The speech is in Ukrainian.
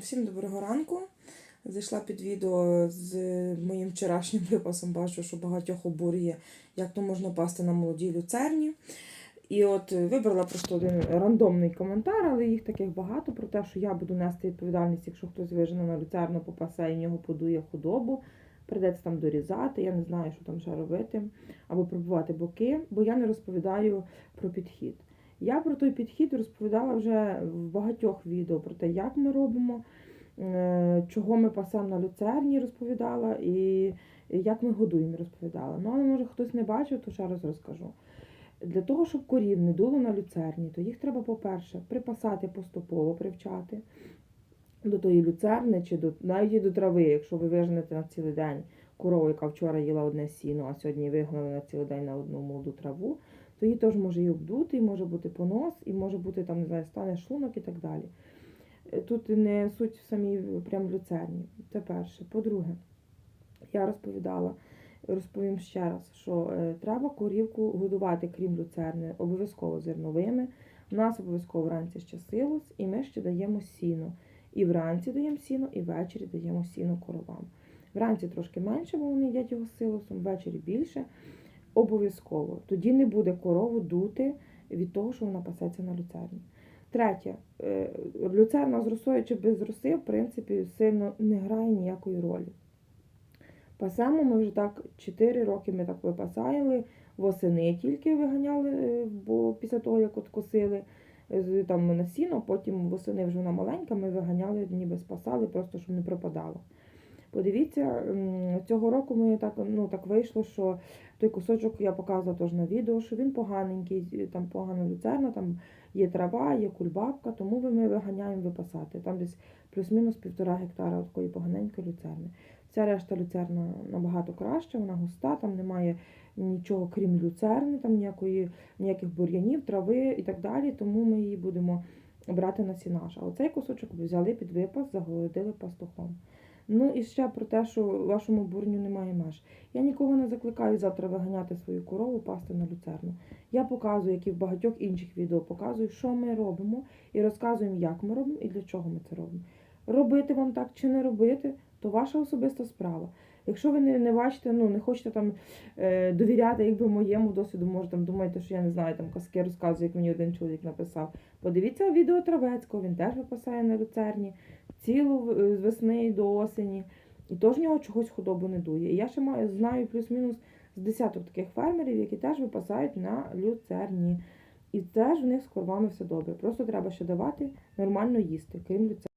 Всім доброго ранку. Зайшла під відео з моїм вчорашнім випасом. Бачу, що багатьох обурює, як то можна пасти на молодій люцерні. І от е, вибрала просто один рандомний коментар, але їх таких багато про те, що я буду нести відповідальність, якщо хтось вижене на люцерну попасе і нього подує худобу. Придеться там дорізати, я не знаю, що там ще робити, або пробувати боки, бо я не розповідаю про підхід. Я про той підхід розповідала вже в багатьох відео про те, як ми робимо, е, чого ми пасемо на люцерні, розповідала, і як ми годуємо, розповідала. Ну, але може хтось не бачив, то ще раз розкажу. Для того, щоб корів не дуло на люцерні, то їх треба, по-перше, припасати поступово, привчати до тої люцерни чи до навіть до трави, якщо ви виженете на цілий день корову, яка вчора їла одне сіно, а сьогодні вигнали на цілий день на одну молоду траву, то її теж може і обдути, і може бути понос, і може бути там, не знаю, стане шлунок і так далі. Е, Тут не суть в самій прям люцерні. Це перше. По-друге, я розповідала, розповім ще раз, що е, треба корівку годувати, крім люцерни, обов'язково зерновими. У нас обов'язково вранці ще силос, і ми ще даємо сіно. І вранці даємо сіно, і ввечері даємо сіно коровам. Вранці трошки менше, бо вони їдять його силосом, ввечері більше. Обов'язково. Тоді не буде корову дути від того, що вона пасеться на люцерні. Третє, е, люцерна з росою чи без роси, в принципі, сильно не грає ніякої ролі. Пасемо ми вже так 4 роки ми так випасали, восени тільки виганяли, е, бо після того, як от косили е, там на сіно, потім восени вже вона маленька, ми виганяли, ніби спасали, просто щоб не пропадало. Подивіться, цього року ми так, ну, так вийшло, що той кусочок я показувала теж на відео, що він поганенький, там погано люцерна, там є трава, є кульбабка, тому ми виганяємо випасати. Там десь плюс-мінус півтора гектара такої поганенької люцерни. Ця решта люцерна набагато краща, вона густа, там немає нічого крім люцерни, там ніякої, ніяких бур'янів, трави і так далі, тому ми її будемо брати на сінаж. А оцей кусочок взяли під випас, загородили пастухом. Ну і ще про те, що вашому бурню немає меж. Я нікого не закликаю завтра виганяти свою корову, пасти на люцерну. Я показую, як і в багатьох інших відео показую, що ми робимо, і розказуємо, як ми робимо і для чого ми це робимо. Робити вам так чи не робити, то ваша особиста справа. Якщо ви не, не бачите, ну не хочете там е, довіряти, якби моєму досвіду, може там думаєте, що я не знаю, там казки розказую, як мені один чоловік написав. Подивіться відео Травецького, він теж випасає на люцерні цілу е, з весни до осені. І теж в нього чогось худобу не дує. І я ще маю, знаю плюс-мінус з десяток таких фермерів, які теж випасають на люцерні. І теж в них з коровами все добре. Просто треба ще давати нормально їсти, крім люцерні.